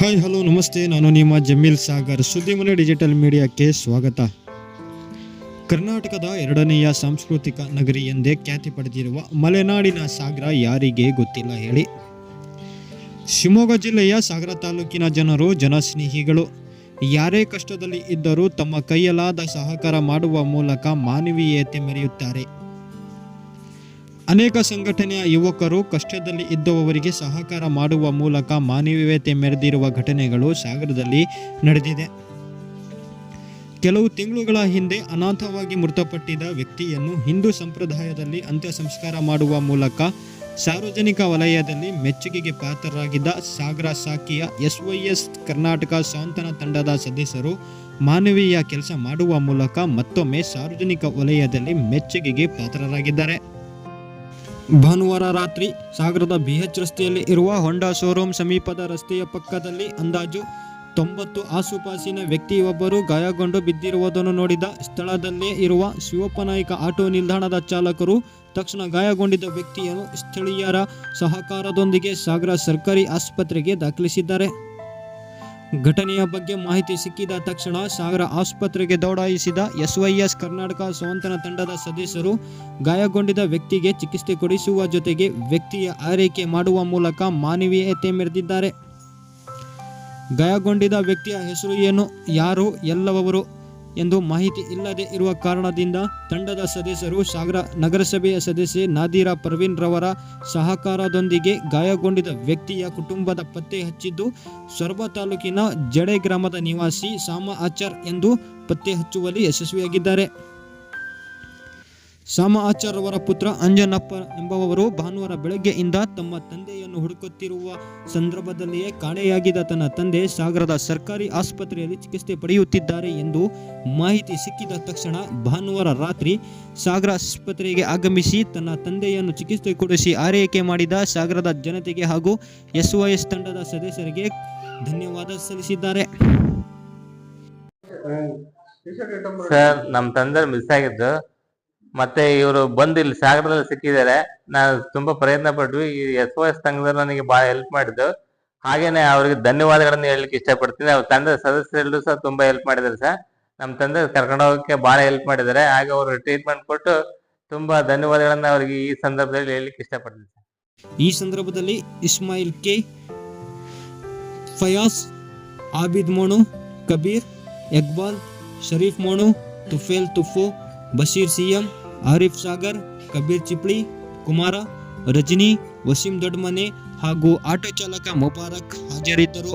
Hi hello ನಮಸ್ತೆ. ನಾನು ನಿಮ್ಮ ಜಮೀಲ್ ಸಾಗರ್. ಸುದ್ದಿಮನೆ ಡಿಜಿಟಲ್ ಮೀಡಿಯಾಕ್ಕೆ ಸ್ವಾಗತ. ಕರ್ನಾಟಕದ ಎರಡನೆಯ ಸಾಂಸ್ಕೃತಿಕ ನಗರಿ ಎಂದೇ ಖ್ಯಾತಿ ಪಡೆದಿರುವ ಮಲೆನಾಡಿನ ಸಾಗರ ಯಾರಿಗೆ ಗೊತ್ತಿಲ್ಲ ಹೇಳಿ. ಶಿವಮೊಗ್ಗ ಜಿಲ್ಲೆಯ ಸಾಗರ ತಾಲೂಕಿನ ಜನರು, ಜನಸ್ನೇಹಿಗಳು, ಯಾರೇ ಕಷ್ಟದಲ್ಲಿ ಇದ್ದರೂ ತಮ್ಮ ಕೈಯಲಾದ ಸಹಕಾರ ಮಾಡುವ ಮೂಲಕ ಮಾನವೀಯತೆ ಮೆರೆಯುತ್ತಾರೆ. ಅನೇಕ ಸಂಘಟನೆಯ ಯುವಕರು ಕಷ್ಟದಲ್ಲಿ ಇದ್ದವರಿಗೆ ಸಹಕಾರ ಮಾಡುವ ಮೂಲಕ ಮಾನವೀಯತೆ ಮೆರೆದಿರುವ ಘಟನೆಗಳು ಸಾಗರದಲ್ಲಿ ನಡೆದಿದೆ. ಕೆಲವು ತಿಂಗಳುಗಳ ಹಿಂದೆ ಅನಾಥವಾಗಿ ಮೃತಪಟ್ಟಿದ್ದ ವ್ಯಕ್ತಿಯನ್ನು ಹಿಂದೂ ಸಂಪ್ರದಾಯದಲ್ಲಿ ಅಂತ್ಯ ಸಂಸ್ಕಾರ ಮಾಡುವ ಮೂಲಕ ಸಾರ್ವಜನಿಕ ವಲಯದಲ್ಲಿ ಮೆಚ್ಚುಗೆಗೆ ಪಾತ್ರರಾಗಿದ್ದ ಸಾಗರ ಸಾಕಿಯ ಎಸ್ವೈಎಸ್ ಕರ್ನಾಟಕ ಸಾಂತ್ವನ ತಂಡದ ಸದಸ್ಯರು ಮಾನವೀಯ ಕೆಲಸ ಮಾಡುವ ಮೂಲಕ ಮತ್ತೊಮ್ಮೆ ಸಾರ್ವಜನಿಕ ವಲಯದಲ್ಲಿ ಮೆಚ್ಚುಗೆಗೆ ಪಾತ್ರರಾಗಿದ್ದಾರೆ. ಭಾನುವಾರ ರಾತ್ರಿ ಸಾಗರದ ಬಿಎಚ್ ರಸ್ತೆಯಲ್ಲಿ ಇರುವ ಹೊಂಡಾ ಶೋರೂಮ್ ಸಮೀಪದ ರಸ್ತೆಯ ಪಕ್ಕದಲ್ಲಿ ಅಂದಾಜು ತೊಂಬತ್ತು ಆಸುಪಾಸಿನ ವ್ಯಕ್ತಿಯೊಬ್ಬರು ಗಾಯಗೊಂಡು ಬಿದ್ದಿರುವುದನ್ನು ನೋಡಿದ ಸ್ಥಳದಲ್ಲೇ ಇರುವ ಶಿವಪ್ಪನಾಯಕ ಆಟೋ ನಿಲ್ದಾಣದ ಚಾಲಕರು ತಕ್ಷಣ ಗಾಯಗೊಂಡಿದ್ದ ವ್ಯಕ್ತಿಯನ್ನು ಸ್ಥಳೀಯರ ಸಹಕಾರದೊಂದಿಗೆ ಸಾಗರ ಸರ್ಕಾರಿ ಆಸ್ಪತ್ರೆಗೆ ದಾಖಲಿಸಿದ್ದಾರೆ. ಘಟನೆಯ ಬಗ್ಗೆ ಮಾಹಿತಿ ಸಿಕ್ಕಿದ ತಕ್ಷಣ ಸಾಗರ ಆಸ್ಪತ್ರೆಗೆ ದೌಡಾಯಿಸಿದ ಎಸ್ವೈಎಸ್ ಕರ್ನಾಟಕ ಸ್ವಾಂತನ ತಂಡದ ಸದಸ್ಯರು ಗಾಯಗೊಂಡಿದ್ದ ವ್ಯಕ್ತಿಗೆ ಚಿಕಿತ್ಸೆ ಕೊಡಿಸುವ ಜೊತೆಗೆ ವ್ಯಕ್ತಿಯ ಆರೈಕೆ ಮಾಡುವ ಮೂಲಕ ಮಾನವೀಯತೆ ಮೆರೆದಿದ್ದಾರೆ. ಗಾಯಗೊಂಡಿದ್ದ ವ್ಯಕ್ತಿಯ ಹೆಸರು ಏನು? ಯಾರು? ಎಲ್ಲವರು ಎಂದು ಮಾಹಿತಿ ಇಲ್ಲದೆ ಇರುವ ಕಾರಣದಿಂದ ತಂಡದ ಸದಸ್ಯರು ಸಾಗರ ನಗರಸಭೆಯ ಸದಸ್ಯೆ ನಾದಿರಾ ಪರ್ವೀನ್ ರವರ ಸಹಕಾರದೊಂದಿಗೆ ಗಾಯಗೊಂಡಿದ್ದ ವ್ಯಕ್ತಿಯ ಕುಟುಂಬದ ಪತ್ತೆ ಹಚ್ಚಿದ್ದು, ಸೊರಬ ತಾಲೂಕಿನ ಜಡೆ ಗ್ರಾಮದ ನಿವಾಸಿ ಸಾಮ ಆಚಾರ್ ಎಂದು ಪತ್ತೆ ಹಚ್ಚುವಲ್ಲಿ ಯಶಸ್ವಿಯಾಗಿದ್ದಾರೆ. ಸಾಮ ಆಚಾರ್ ಅವರ ಪುತ್ರ ಅಂಜನಪ್ಪ ಎಂಬುವವರು ಭಾನುವಾರ ಬೆಳಗ್ಗೆಯಿಂದ ತಮ್ಮ ತಂದೆಯನ್ನು ಹುಡುಕುತ್ತಿರುವ ಸಂದರ್ಭದಲ್ಲಿಯೇ ಕಾಣೆಯಾಗಿದ್ದ ತನ್ನ ತಂದೆ ಸಾಗರದ ಸರ್ಕಾರಿ ಆಸ್ಪತ್ರೆಯಲ್ಲಿ ಚಿಕಿತ್ಸೆ ಪಡೆಯುತ್ತಿದ್ದಾರೆ ಎಂದು ಮಾಹಿತಿ ಸಿಕ್ಕಿದ ತಕ್ಷಣ ಭಾನುವಾರ ರಾತ್ರಿ ಸಾಗರ ಆಸ್ಪತ್ರೆಗೆ ಆಗಮಿಸಿ ತನ್ನ ತಂದೆಯನ್ನು ಚಿಕಿತ್ಸೆ ಕೊಡಿಸಿ ಆರೈಕೆ ಮಾಡಿದ ಸಾಗರದ ಜನತೆಗೆ ಹಾಗೂ ಎಸ್ಒಎಸ್ ತಂಡದ ಸದಸ್ಯರಿಗೆ ಧನ್ಯವಾದ ಸಲ್ಲಿಸಿದ್ದಾರೆ. ಸರ್ ನಮ್ಮ ತಂದೆ ಮಿಸ್ ಆಗಿದ್ದು ಮತ್ತೆ ಇವರು ಬಂದು ಇಲ್ಲಿ ಸಾಗರದಲ್ಲಿ ಸಿಕ್ಕಿದ್ದಾರೆ. ನಾನು ತುಂಬಾ ಪ್ರಯತ್ನ ಪಟ್ವಿ. ಈ ಎಸ್ ಒ ಎಸ್ ತಂಗದವ್ರು ನನಗೆ ಬಹಳ ಹೆಲ್ಪ್ ಮಾಡಿದ್ದು. ಹಾಗೇನೆ ಅವ್ರಿಗೆ ಧನ್ಯವಾದಗಳನ್ನು ಹೇಳಲಿಕ್ಕೆ ಇಷ್ಟಪಡ್ತೀನಿ. ಅವ್ರ ತಂದೆ ಸದಸ್ಯರೆಲ್ಲರೂ ಸಹ ತುಂಬಾ ಹೆಲ್ಪ್ ಮಾಡಿದ್ರು ಸರ್. ನಮ್ಮ ತಂದೆ ಕರ್ಕೊಂಡು ಹೋಗಕ್ಕೆ ಬಹಳ ಹೆಲ್ಪ್ ಮಾಡಿದ್ದಾರೆ. ಹಾಗೆ ಅವರು ಟ್ರೀಟ್ಮೆಂಟ್ ಕೊಟ್ಟು ತುಂಬಾ ಧನ್ಯವಾದಗಳನ್ನ ಅವರಿಗೆ ಈ ಸಂದರ್ಭದಲ್ಲಿ ಹೇಳಲಿಕ್ಕೆ ಇಷ್ಟಪಡ್ತೀನಿ ಸರ್. ಈ ಸಂದರ್ಭದಲ್ಲಿ ಇಸ್ಮಾಯಿಲ್ ಕೆ, ಫಯಾಸ್, ಆಬಿದ್ ಮೋಣು ಕಬೀರ್ ಇಕ್ಬಾಲ್ ಶರೀಫ್ ಮೋಣು ತುಫೇಲ್ ತುಫು, ಬಶೀರ್ ಸಿಎಂ ಆರಿಫ್ ಸಾಗರ್ ಕಬೀರ್ ಚಿಪ್ಳಿ ಕುಮಾರ ರಜನಿ ವಸೀಂ ದೊಡ್ಮನೆ ಹಾಗೂ ಆಟೋ ಚಾಲಕ ಮುಬಾರಕ್ ಹಾಜರಿದ್ದರು.